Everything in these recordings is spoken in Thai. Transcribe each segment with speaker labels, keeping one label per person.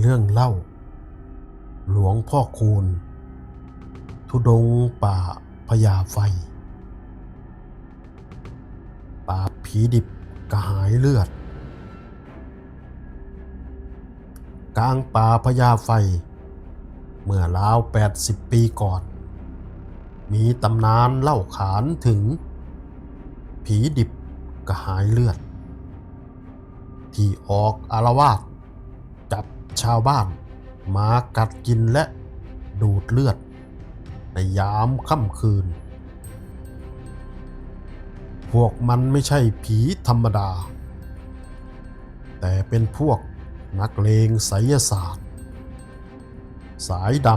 Speaker 1: เรื่องเล่า หลวงพ่อคูณ ทุดงป่าพญาไฟ ป่าผีดิบกระหายเลือด กลางป่าพญาไฟ เมื่อราว 80 ปีก่อน มีตำนานเล่าขานถึง ผีดิบกระหายเลือด ที่ออกอารวาสาวบ้านมากัดกินและดูดเลือด ในยามค่ำคืน พวกมันไม่ใช่ผีธรรมดา แต่เป็นพวกนักเลงไสยศาสตร์ สายด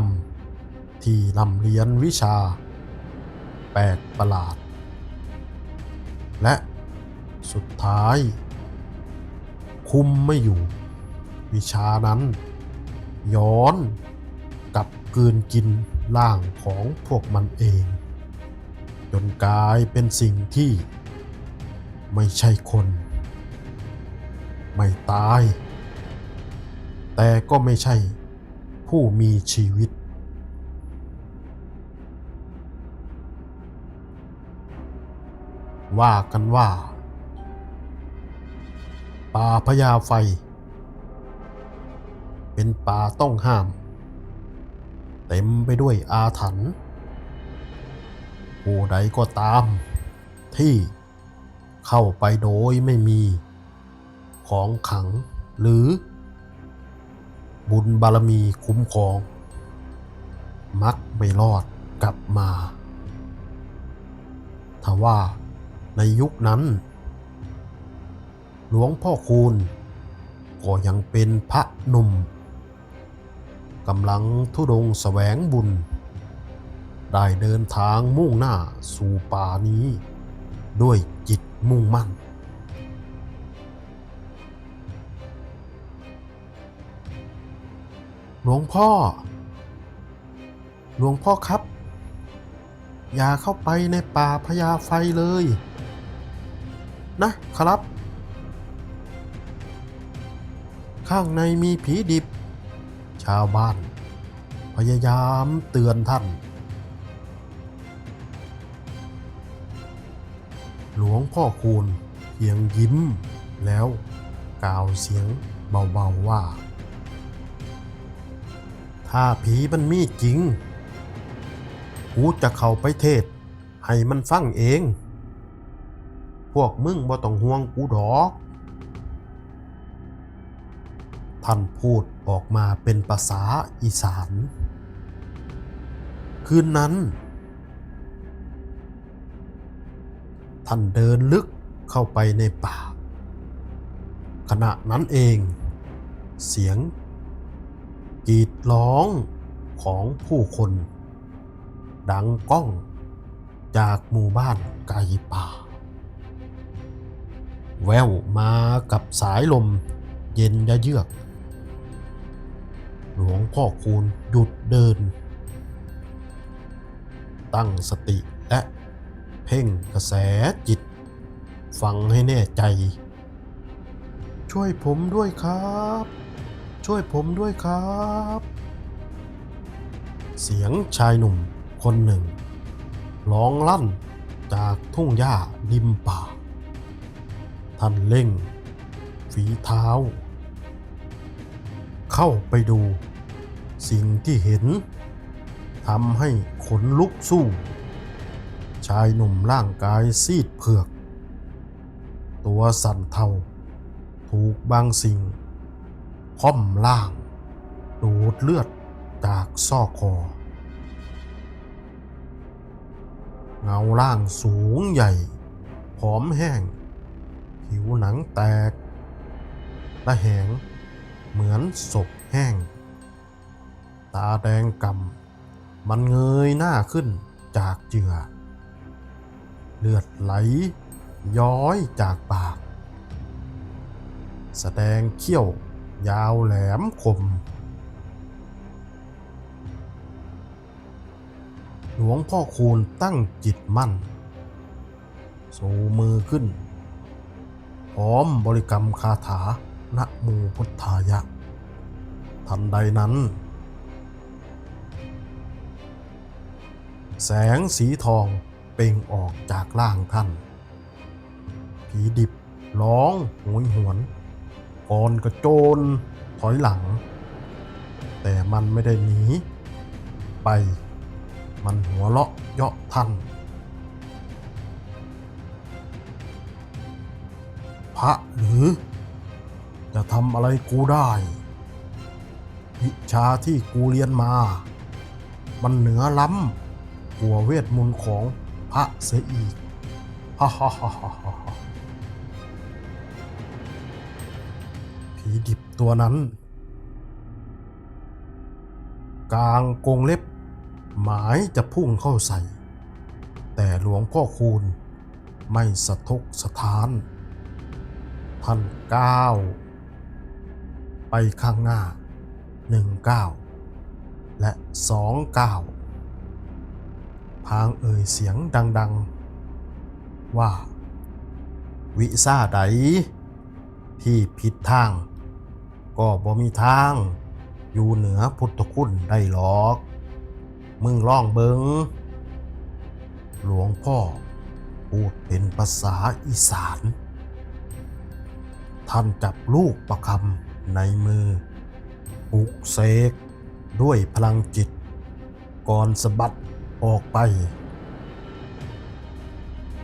Speaker 1: ำที่นำเรียนวิชา แปลกประหลาด และสุดท้าย คุมไม่อยู่ วิชานั้น ย้อนกับกืนกินร่างของพวกมันเอง จนกลายเป็นสิ่งที่ไม่ใช่คน ไม่ตาย แต่ก็ไม่ใช่ผู้มีชีวิต ว่ากันว่าป่าพญาไฟ เป็นป่าต้องห้าม เต็มไปด้วยอาถรรพ์ผู้ใดก็ตาม ที่เข้าไปโดยไม่มี ของขังหรือ บุญบารมีคุ้มครอง มักไม่รอดกลับมาทว่าในยุคนั้น หลวงพ่อคูณก็ยังเป็นพระหนุ่ม กำลังทุดงค์แสวงบุญ ได้เดินทางมุ่งหน้าสู่ป่านี้ ด้วยจิตมุ่งมั่น หลวงพ่อ หลวงพ่อครับ อย่าเข้าไปในป่าพญาไฟเลย นะครับ ข้างในมีผีดิบาวบ้าน พยายามเตือนท่าน หลวงพ่อคูณเพียงยิ้มแล้วกล่าวเสียงเบาๆว่า ถ้าผีมันมีจริง กูจะเข้าไปเทศ ให้มันฟังเอง พวกมึงบ่ต้องห่วงกูดอก ท่านพูดออกมาเป็นภาษาอีสาน คืนนั้น ท่านเดินลึกเข้าไปในป่า ขณะนั้นเอง เสียงกรีดร้องของผู้คน ดังก้องจากหมู่บ้านไกลป่า แววมากับสายลมเย็นยะเยือก หลวงพ่อคูณหยุดเดิน ตั้งสติและเพ่งกระแสจิต ฟังให้แน่ใจ ช่วยผมด้วยครับ ช่วยผมด้วยครับ เสียงชายหนุ่มคนหนึ่งร้องลั่นจากทุ่งหญ้าริมป่า ท่านเร่ง ฝีเท้า เข้าไปดู สิ่งที่เห็นทำให้ขนลุกสู้ ชายหนุ่มร่างกายซีดเผือก ตัวสั่นเทา ถูกบางสิ่งค่อมล่าง ดูดเลือดจากซอกคอ เงาร่างสูงใหญ่ ผอมแห้ง ผิวหนังแตก และแหงเหมือนศพแห้ง ตาแดงกำมันเงยหน้าขึ้นจากเหยื่อเลือดไหล ย้อยจากปาก แสดงเขี้ยวยาวแหลมคม หลวงพ่อคูณตั้งจิตมั่น สูมือขึ้น พร้อมบริกรรมคาถานะโมพุทธายะ ทันใดนั้น แสงสีทองเป่งออกจากร่างท่าน ผีดิบร้องโหยหวนก่อนกระโจนถอยหลัง แต่มันไม่ได้หนี ไป มันหัวเราะเยาะท่านพระหรือ จะทำอะไรกูได้ วิชาที่กูเรียนมา มันเหนือล้ำ กว่าเวทมนต์ของพระเสียอีกฮ่าฮ่าฮ่าฮ่าฮ่าผีดิบตัวนั้น กลางกรงเล็บ หมายจะพุ่งเข้าใส่ แต่หลวงพ่อคูณไม่สะทกสะท้าน ท่านก้าวไปข้างหน้าหนึ่งก้าและสองก้า พางเอ่ยเสียงดังๆ ว่า วิซ่าใดที่ผิดทาง ก็บ่มีทาง อยู่เหนือพุทธคุณได้หรอก มึงล่องเบิง หลวงพ่อพูดเป็นภาษาอีสาน ท่านจับลูกประคำในมือปลุกเสกด้วยพลังจิต ก่อนสะบัด ออกไป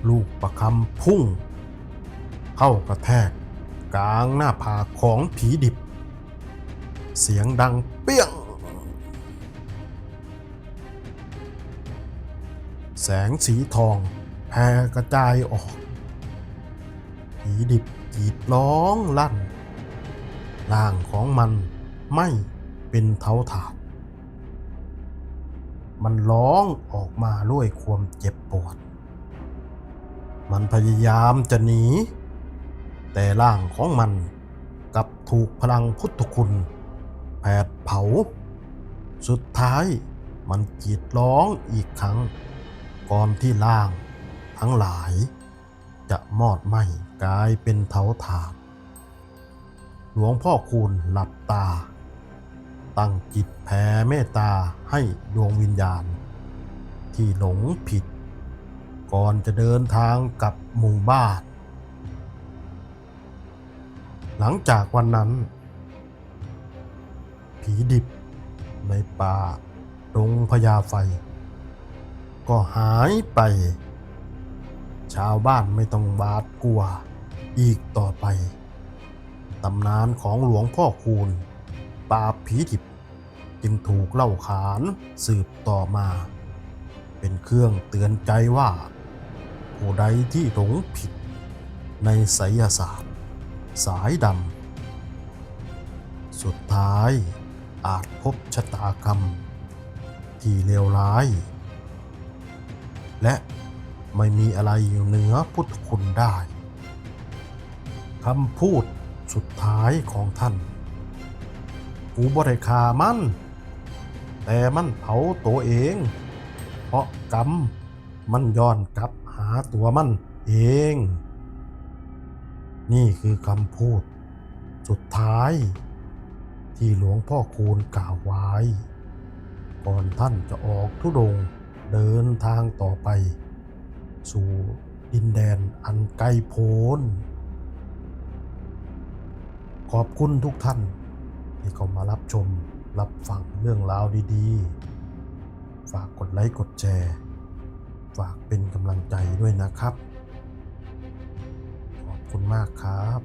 Speaker 1: ลูกประคำพุ่ง เข้ากระแทก กลางหน้าผากของผีดิบ เสียงดังเปี้ยง แสงสีทองแผ่กระจายออก ผีดิบกรีดร้องลั่นร่างของมันไม่เป็นเท้าถาด มันร้องออกมาด้วยความเจ็บปวด มันพยายามจะหนี แต่ร่างของมันกลับถูกพลังพุทธคุณแผดเผา สุดท้ายมันกรีดร้องอีกครั้ง ก่อนที่ร่างทั้งหลาย จะมอดไหม้กลายเป็นเถาถาดหลวงพ่อคูณหลับตา ตั้งจิตแผ่เมตตาให้ดวงวิญญาณ ที่หลงผิด ก่อนจะเดินทางกลับหมู่บ้าน หลังจากวันนั้น ผีดิบในป่าดงพญาไฟ ก็หายไป ชาวบ้านไม่ต้องบาดกลัวอีกต่อไป ตำนานของหลวงพ่อคูณ ปราบผีดิบ จึงถูกเล่าขานสืบต่อมา เป็นเครื่องเตือนใจว่า ผู้ใดที่หลงผิดในไสยศาสตร์ สายดำ สุดท้ายอาจพบชะตากรรม ที่เลวร้าย และไม่มีอะไรอยู่เหนือพุทธคุณได้คำพูดสุดท้ายของท่าน กูบริคามัน แต่มันเผาตัวเอง เพราะกรรมมันย้อนกลับหาตัวมันเอง นี่คือคำพูด สุดท้าย ที่หลวงพ่อคูณกล่าวไว้ ก่อนท่านจะออกทุดงเดินทางต่อไป สู่ดินแดนอันไกลโพ้นขอบคุณทุกท่าน ที่เข้ามารับชมรับฟังเรื่องราวดีๆ ฝากกดไลค์กดแชร์ ฝากเป็นกำลังใจด้วยนะครับ ขอบคุณมากครับ